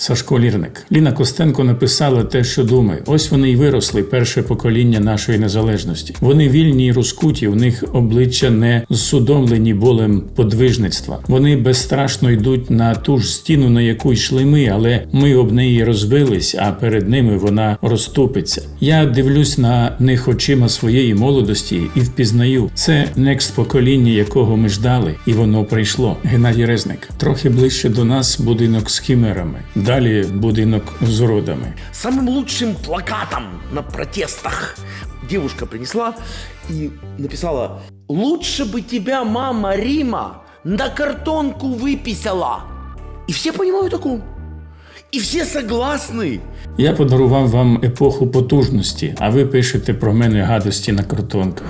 Сашко Лірник. Ліна Костенко написала те, що думає. Ось вони й виросли, перше покоління нашої незалежності. Вони вільні й розкуті, у них обличчя не зсудомлені болем подвижництва. Вони безстрашно йдуть на ту ж стіну, на яку йшли ми, але ми об неї розбились, а перед ними вона розступиться. Я дивлюсь на них очима своєї молодості і впізнаю. Це некст покоління, якого ми ждали, і воно прийшло. Геннадій Резник. Трохи ближче до нас будинок з хімерами Далі будинок з уродами. Самым лучшим плакатом на протестах девушка принесла и написала «Лучше бы тебя мама Рима на картонку выписала». И все понимают такую. И все согласны. Я подарував вам епоху потужності, а ви пишете про мене гадості на картонках.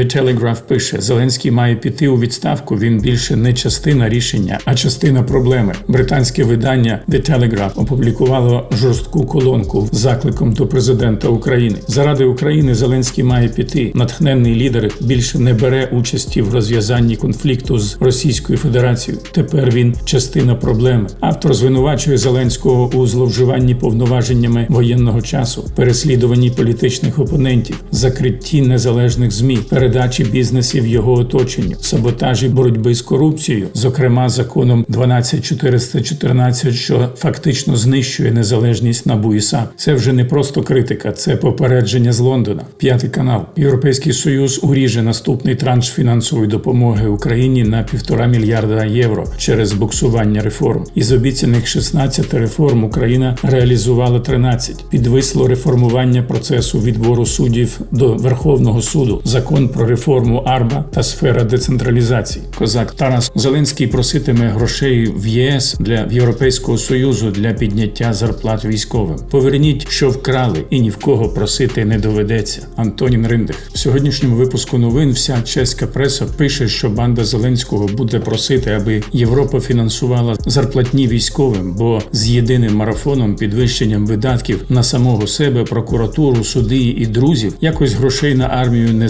The Telegraph пише: Зеленський має піти у відставку. Він більше не частина рішення, а частина проблеми. Британське видання The Telegraph опублікувало жорстку колонку з закликом до президента України. Заради України Зеленський має піти. Натхненний лідер більше не бере участі в розв'язанні конфлікту з Російською Федерацією. Тепер він частина проблеми. Автор звинувачує Зеленського у зловживанні повноваженнями воєнного часу, переслідуванні політичних опонентів, закритті незалежних змі, передачі бізнесів його оточенню, саботажі боротьби з корупцією, зокрема законом 12414, що фактично знищує незалежність НАБУ і САП. Це вже не просто критика, це попередження з Лондона. П'ятий канал. Європейський союз уріже наступний транш фінансової допомоги Україні на півтора мільярда євро через буксування реформ. Із обіцяних 16 реформ Україна реалізувала 13. Підвисло реформування процесу відбору суддів до Верховного суду, закон про реформу АРБА та сфера децентралізації. Козак Тарас Зеленський проситиме грошей в ЄС для Європейського союзу для підняття зарплат військовим. Поверніть, що вкрали, і ні в кого просити не доведеться. Антонін Риндих в сьогоднішньому випуску новин вся чеська преса пише, що банда Зеленського буде просити, аби Європа фінансувала зарплатні військовим, бо з єдиним марафоном підвищенням видатків на самого себе, прокуратуру, суди і друзів якось грошей на армію не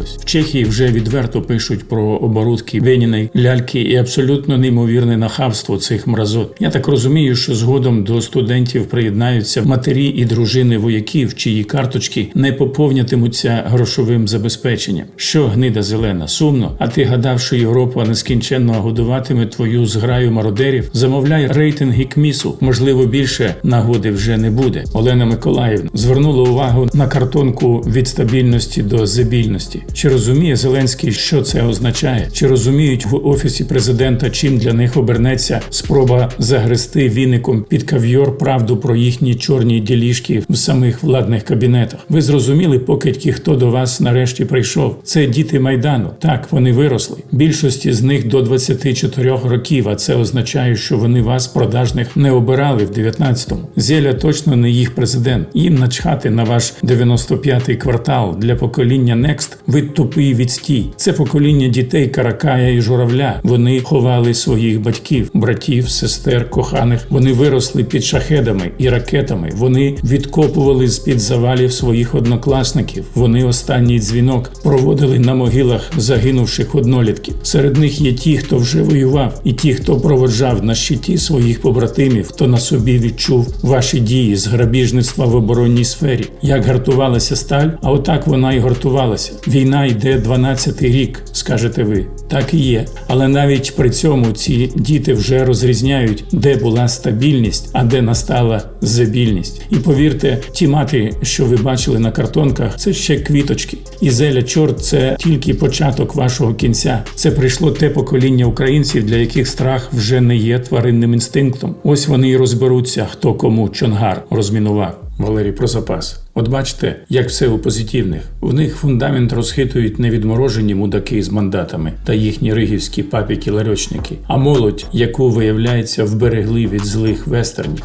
залишилось. В Чехії вже відверто пишуть про оборудки Веніної ляльки і абсолютно неймовірне нахабство цих мразот. Я так розумію, що згодом до студентів приєднаються матері і дружини вояків, чиї карточки не поповнятимуться грошовим забезпеченням. Що гнида зелена, сумно. А ти гадав, що Європа нескінченно годуватиме твою зграю мародерів? Замовляй рейтинги КМІСу. Можливо, більше нагоди вже не буде. Олена Миколаївна звернула увагу на картонку від стабільності до зебільності. Чи розуміє Зеленський, що це означає? Чи розуміють в офісі президента, чим для них обернеться спроба загрести віником під кав'йор правду про їхні чорні ділішки в самих владних кабінетах? Ви зрозуміли, покидьки, хто до вас нарешті прийшов? Це діти майдану. Так, вони виросли. Більшості з них до 24 років. А це означає, що вони вас продажних не обирали в 19-му. Зеля точно не їх президент. Їм начхати на ваш 95-й квартал для покоління Next. Ви тупий відстій. Це покоління дітей Каракая і Журавля. Вони ховали своїх батьків, братів, сестер, коханих. Вони виросли під шахедами і ракетами. Вони відкопували з під завалів своїх однокласників. Вони останній дзвінок проводили на могилах загинувших однолітків. Серед них є ті, хто вже воював, і ті, хто проводжав на щиті своїх побратимів, хто на собі відчув ваші дії з грабіжництва в оборонній сфері. Як гартувалася сталь, а отак вона і гартувалася. Війна йде 12-й рік, скажете ви. Так і є. Але навіть при цьому ці діти вже розрізняють, де була стабільність, а де настала зебільність. І повірте, ті мати, що ви бачили на картонках, це ще квіточки. І зеля чорт це тільки початок вашого кінця. Це прийшло те покоління українців, для яких страх вже не є тваринним інстинктом. Ось вони і розберуться, хто кому чонгар розмінував. Валерій про запас. От бачите, як все у позитивних. В них фундамент розхитують невідморожені мудаки з мандатами та їхні ригівські папіки-ларьочники, а молодь, яку виявляється вберегли від злих вестернів.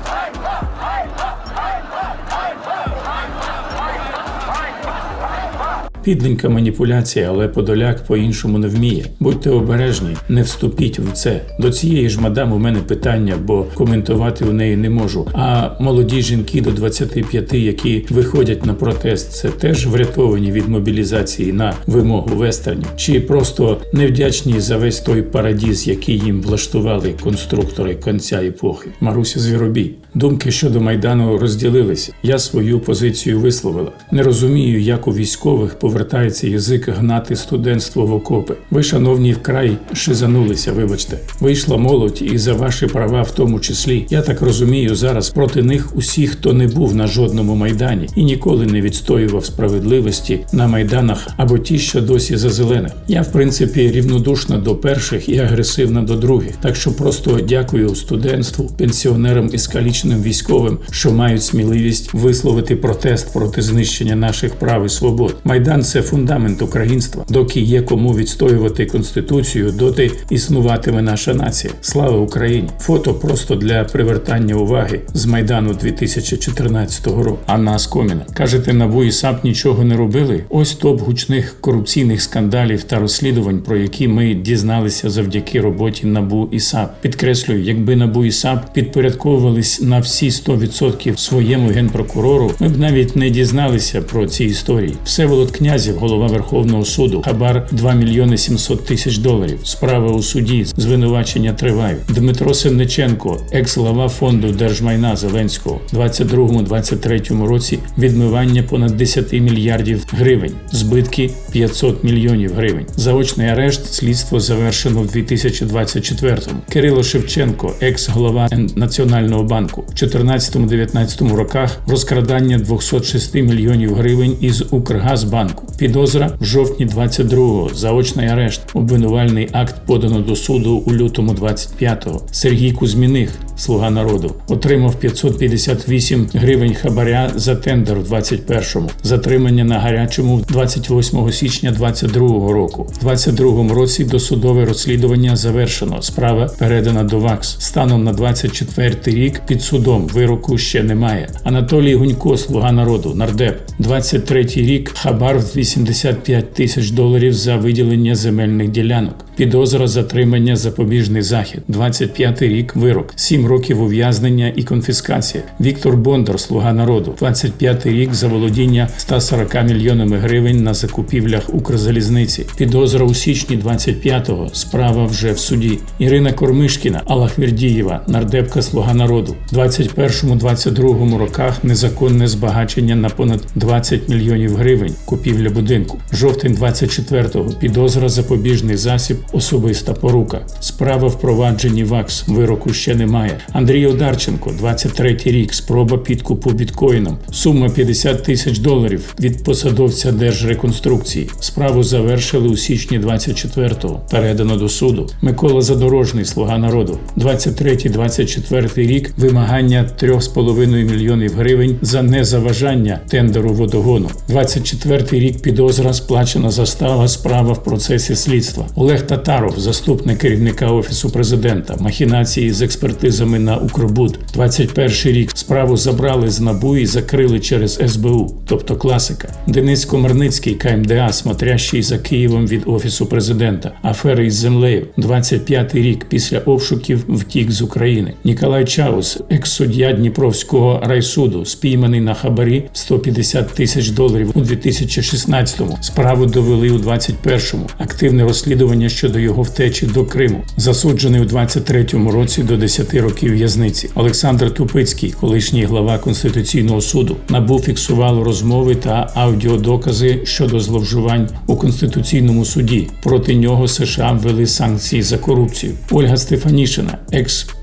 Підленька маніпуляція, але Подоляк по-іншому не вміє. Будьте обережні, не вступіть в це. До цієї ж мадам у мене питання, бо коментувати у неї не можу. А молоді жінки до 25, які виходять на протест, це теж врятовані від мобілізації на вимогу вестернів, чи просто невдячні за весь той парадіз, який їм влаштували конструктори конця епохи. Маруся Звіробій. Думки щодо майдану розділилися. Я свою позицію висловила. Не розумію, як у військових повертається язик гнати студентство в окопи. Ви, шановні, вкрай шизанулися. Вибачте, вийшла молодь, і за ваші права, в тому числі. Я так розумію, зараз проти них усі, хто не був на жодному майдані і ніколи не відстоював справедливості на майданах або ті, що досі за зелених. Я, в принципі, рівнодушна до перших і агресивна до других. Так що просто дякую студентству, пенсіонерам і скалічним військовим, що мають сміливість висловити протест проти знищення наших прав і свобод. Майдан це фундамент українства. Доки є кому відстоювати конституцію, доти існуватиме наша нація. Слава Україні! Фото просто для привертання уваги з майдану 2014 року. Анна Аскоміна кажете, НАБУ і САП нічого не робили. Ось топ гучних корупційних скандалів та розслідувань, про які ми дізналися завдяки роботі НАБУ і САП. Підкреслюю, якби НАБУ і САП підпорядковувались на всі 100% своєму генпрокурору, ми б навіть не дізналися про ці історії. Все Всеволод Князів, голова Верховного суду, хабар 2 мільйони 700 тисяч доларів. Справа у суді, звинувачення тривають. Дмитро Сенниченко, екс-глава фонду держмайна Зеленського, 22-23 році відмивання понад 10 мільярдів гривень, збитки 500 мільйонів гривень. Заочний арешт слідство завершено в 2024-му. Кирило Шевченко, екс-голова Національного банку, в 14-19 роках розкрадання 206 мільйонів гривень із Укргазбанку. Підозра в жовтні 22-го. Заочний арешт. Обвинувальний акт подано до суду у лютому 25-го. Сергій Кузьміних, слуга народу, отримав 558 гривень хабаря за тендер в 21-му. Затримання на гарячому 28 січня 22-го року. В 22-му році досудове розслідування завершено. Справа передана до ВАКС. Станом на 24-й рік під судом вироку ще немає. Анатолій Гунько, слуга народу, нардеп. 23-й рік хабар в 85 тисяч доларів за виділення земельних ділянок. Підозра затримання запобіжний захід. 25-й рік вирок. 7 років ув'язнення і конфіскація. Віктор Бондар, слуга народу. 25-й рік заволодіння 140 мільйонами гривень на закупівлях Укрзалізниці. Підозра у січні 25-го. Справа вже в суді. Ірина Кормишкіна, Аллахвірдієва, нардепка слуга народу. 21-22 роках незаконне збагачення на понад 20 мільйонів гривень. Купівля будинку. Жовтень 24-го. Підозра запобіжний засіб особиста порука. Справа впровадженні ВАКС. Вироку ще немає. Андрій Одарченко, 23-й рік. Спроба підкупу біткоїном. Сума 50 тисяч доларів від посадовця Держреконструкції. Справу завершили у січні 24-го. Передано до суду. Микола Задорожний, слуга народу. 23-24 рік. Вимагання 3,5 мільйонів гривень за незаважання тендеру водогону. 24-й рік підозра сплачена застава. Справа в процесі слідства. Олег Татаров, заступник керівника офісу президента, махінації з експертизами на Укрбуд. 21 рік справу забрали з набу і закрили через СБУ, тобто класика. Денис Комарницький, КМДА, смотрящий за Києвом від офісу президента, афери із землею. 25 рік після обшуків втік з України. Ніколай Чаус, екс-суддя Дніпровського райсуду, спійманий на хабарі 150 тисяч доларів у 2016-му. Справу довели у 21-му. Активне розслідування щодо його втечі до Криму. Засуджений у 23-му році до 10 років в'язниці. Олександр Тупицький, колишній глава Конституційного суду, набу фіксувало розмови та аудіодокази щодо зловживань у Конституційному суді. Проти нього США ввели санкції за корупцію. Ольга Стефанішина,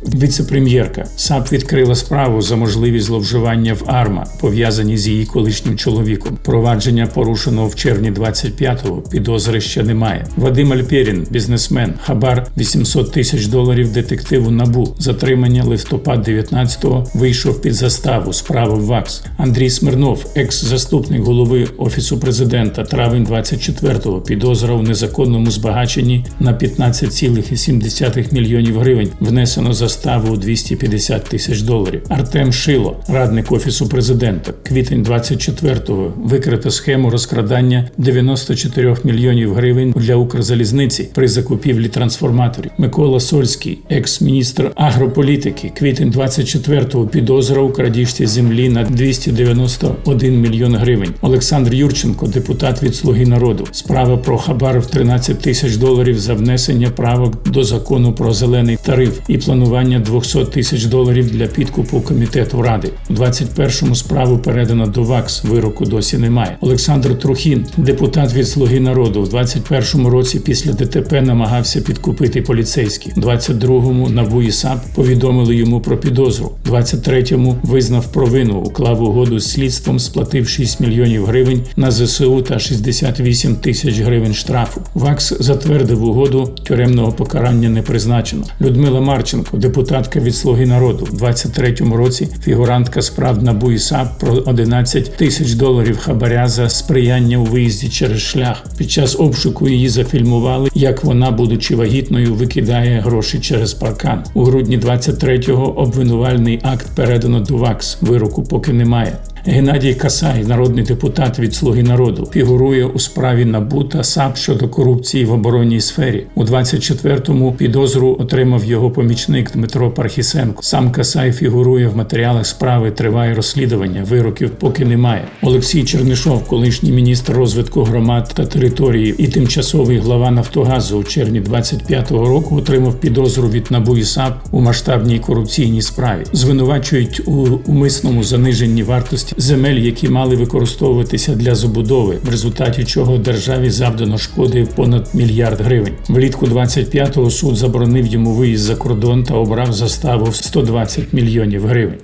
екс-віцепрем'єрка, САП відкрила справу за можливість зловживання в АРМА, пов'язані з її колишнім чоловіком. Провадження порушено в червні 25-го. Підозри ще немає. Вадим Альперін, бізнесмен, хабар 800 тисяч доларів детективу набу. Затримання листопад 19-го вийшов під заставу. Справа в ВАКС. Андрій Смирнов, екс-заступник голови офісу президента, травень 24-го. Підозра у незаконному збагаченні на 15,7 мільйонів гривень. Внесено заставу заставу у 250 тисяч доларів. Артем Шило, радник офісу президента, квітень 24-го викрито схему розкрадання 94 мільйонів гривень для Укрзалізниці при закупівлі трансформаторів. Микола Сольський, екс-міністр агрополітики, квітень 24-го підозра у крадіжці землі на 291 мільйон гривень. Олександр Юрченко, депутат від Слуги народу. Справа про хабар в 13 тисяч доларів за внесення правок до закону про зелений тариф і планування 200 тисяч доларів для підкупу комітету ради. У 21-му справу передано до ВАКС. Вироку досі немає. Олександр Трухін, депутат від Слуги народу, у 21-му році після ДТП намагався підкупити поліцейських. У 22-му НАБУ і САП повідомили йому про підозру. У 23-му визнав провину, уклав угоду з слідством, сплатив 6 мільйонів гривень на ЗСУ та 68 тисяч гривень штрафу. ВАКС затвердив угоду, тюремного покарання не призначено. Людмила Марченко, депутатка від Слуги народу, у 23-му році фігурантка справ НАБУ і САП про 11 тисяч доларів хабаря за сприяння у виїзді через шлях. Під час обшуку її зафільмували, як вона, будучи вагітною, викидає гроші через паркан. У грудні 23-го обвинувальний акт передано до ВАКС. Вироку поки немає. Геннадій Касай, народний депутат від Слуги народу, фігурує у справі НАБУ та САП щодо корупції в оборонній сфері. У 24-му підозру отримав його помічник Дмитро Пархісенко. Сам Касай фігурує в матеріалах справи. Триває розслідування. Вироків поки немає. Олексій Чернишов, колишній міністр розвитку громад та території і тимчасовий глава Нафтогазу у червні 25-го року отримав підозру від НАБУ і САП у масштабній корупційній справі. Звинувачують у умисному заниженні вартості земель, які мали використовуватися для забудови, в результаті чого державі завдано шкоди в понад мільярд гривень. Влітку 25-го суд заборонив йому виїзд за кордон та обрав заставу в 120 мільйонів гривень.